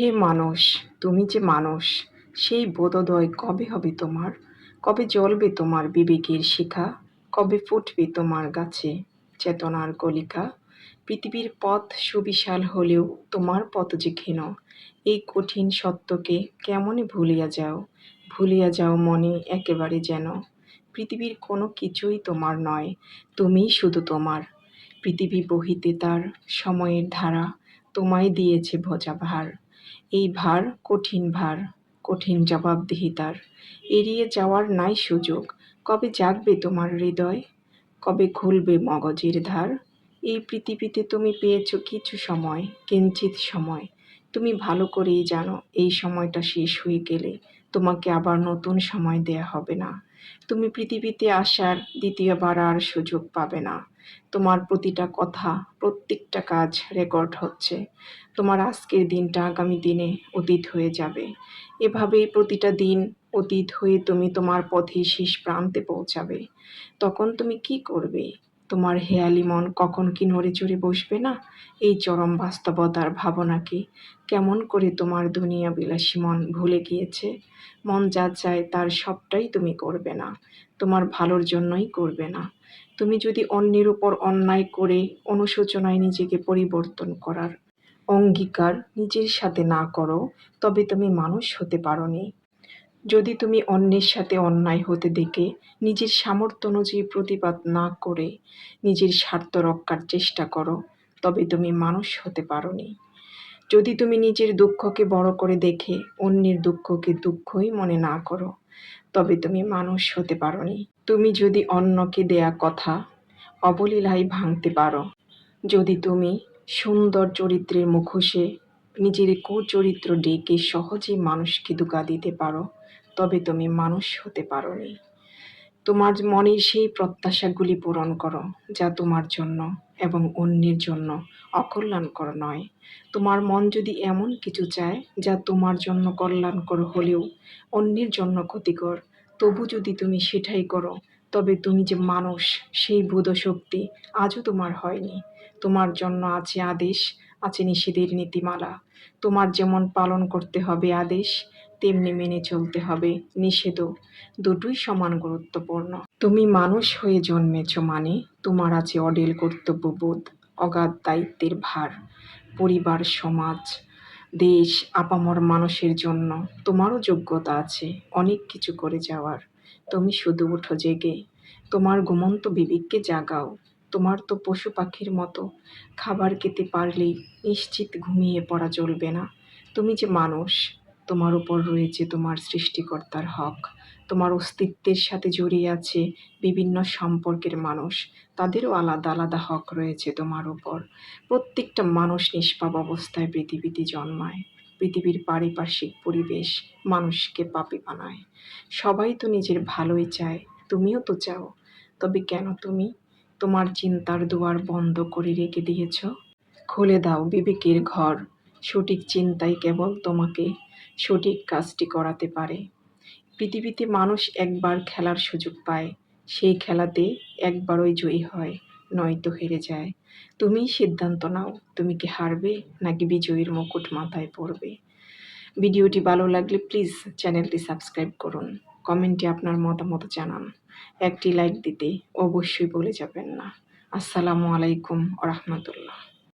হে মানুষ, তুমি যে মানুষ, সেই বোধোদয় কবে হবে তোমার? কবে জ্বলবে তোমার বিবেকের শিখা? কবে ফুটবে তোমার গাছে চেতনার কলিকা? পৃথিবীর পথ সুবিশাল হলেও তোমার পথ যে ক্ষীণ এই কঠিন সত্যকে কেমনে ভুলিয়া যাও? ভুলিয়া যাও মনে একেবারে যেন। পৃথিবীর কোনো কিছুই তোমার নয়, তুমিই শুধু তোমার। পৃথিবী বহিতে তার সময়ের ধারা তোমায় দিয়েছে ভোজা ভার এই ভার কঠিন ভার, কঠিন জবাবদিহিতার। এড়িয়ে যাওয়ার নাই সুযোগ। কবে জাগবে তোমার হৃদয়? কবে খুলবে মগজের ধার? এই পৃথিবীতে তুমি পেয়েছ কিছু সময় কিঞ্চিত সময়। তুমি ভালো করেই জানো এই সময়টা শেষ হয়ে গেলে তোমাকে আবার নতুন সময় দেয়া হবে না। তুমি পৃথিবীতে আসার দ্বিতীয়বার আর সুযোগ পাবে না। তোমার প্রতিটা কথা, প্রত্যেকটা কাজ রেকর্ড হচ্ছে। তোমার আজকের দিনটা আগামী দিনে অতীত হয়ে যাবে। এভাবেই প্রতিটা দিন অতীত হয়ে তুমি তোমার পথে শেষ প্রান্তে পৌঁছাবে। তখন তুমি কি করবে? তোমার হেয়ালি মন কখন কি নড়ে চড়ে বসবে না? এই চরম বাস্তবতার ভাবনাকে কেমন করে তোমার দুনিয়া বিলাসী মন ভুলে গিয়েছে? মন যা চায় তার সবটাই তুমি করবে না। তোমার ভালোর জন্যই করবে না। তুমি যদি অন্যের উপর অন্যায় করে অনুশোচনায় নিজেকে পরিবর্তন করার অঙ্গীকার নিজের সাথে না করো, তবে তুমি মানুষ হতে পারোনি। যদি তুমি অন্যের সাথে অন্যায় হতে দেখে নিজের সামর্থ্য অনুযায়ী প্রতিবাদ না করে নিজের স্বার্থ রক্ষার চেষ্টা করো, তবে তুমি মানুষ হতে পারোনি। যদি তুমি নিজের দুঃখকে বড় করে দেখে অন্যের দুঃখকে দুঃখই মনে না করো, তবে তুমি মানুষ হতে পারোনি। তুমি যদি অন্যকে দেয়া কথা অবলীলায় ভাঙতে পারো, যদি তুমি সুন্দর চরিত্রের মুখোশে নিজের কুচরিত্র ডেকে সহজেই মানুষকে ধোঁকা দিতে পারো তবে তুমি মানুষ হতে পারোনি। তোমার মনের সেই প্রত্যাশাগুলি পূরণ করো, যা তোমার জন্য এবং অন্যের জন্য অকল্যাণকর নয়। তোমার মন যদি এমন কিছু চায়, যা তোমার জন্য কল্যাণকর হলেও অন্যের জন্য ক্ষতিকর, তবু যদি তুমি সেটাই করো, তবে তুমি যে মানুষ, সেই বোধশক্তি আজও তোমার হয়নি। তোমার জন্য আছে আদেশ, আছে নিষেধের নীতিমালা। তোমার যেমন পালন করতে হবে আদেশ তেমনি মেনে চলতে হবে নিষেধও দুটোই সমান গুরুত্বপূর্ণ। তুমি মানুষ হয়ে জন্মেছ মানে তোমার আছে অডেল কর্তব্যবোধ, অগাধ দায়িত্বের ভার। পরিবার, সমাজ, দেশ, আপামর মানুষের জন্য তোমারও যোগ্যতা আছে, অনেক কিছু করে যাওয়ার। তুমি শুধু উঠো জেগে, তোমার ঘুমন্ত বিবেককে জাগাও। তোমার তো পশু পাখির মতো, খাবার খেতে পারলেই নিশ্চিত ঘুমিয়ে পড়া চলবে না। তুমি যে মানুষ তোমার উপর রয়েছে তোমার সৃষ্টিকর্তার হক। তোমার অস্তিত্বের সাথে জড়িয়ে আছে বিভিন্ন সম্পর্কের মানুষ। তাদেরও আলাদা আলাদা হক রয়েছে তোমার উপর। প্রত্যেকটা মানুষ নিষ্পাপ অবস্থায় পৃথিবীতে জন্মায়। পৃথিবীর পারিপার্শ্বিক পরিবেশ মানুষকে পাপি বানায়। সবাই তো নিজের ভালোই চায়, তুমিও তো চাও। তবে কেন তুমি? তোমার চিন্তার দুয়ার বন্ধ করে রেখে দিয়েছ। খুলে দাও বিবেকের ঘর। সঠিক চিন্তাই কেবল তোমাকে। সঠিক কাজটি করাতে পারে। পৃথিবীতে মানুষ একবার খেলার সুযোগ পায়, সেই খেলাতে একবারই জয়ী হয়, নয়তো হেরে যায়। তুমিই সিদ্ধান্ত নাও, তুমি কি হারবে নাকি বিজয়ীর মুকুট মাথায় পড়বে। ভিডিওটি ভালো লাগলে প্লিজ চ্যানেলটি সাবস্ক্রাইব করুন, কমেন্টে আপনার মতামত জানান। একটি লাইক দিতে অবশ্যই বলে যাবেন না। আসসালামু আলাইকুম রহমতুল্লাহ।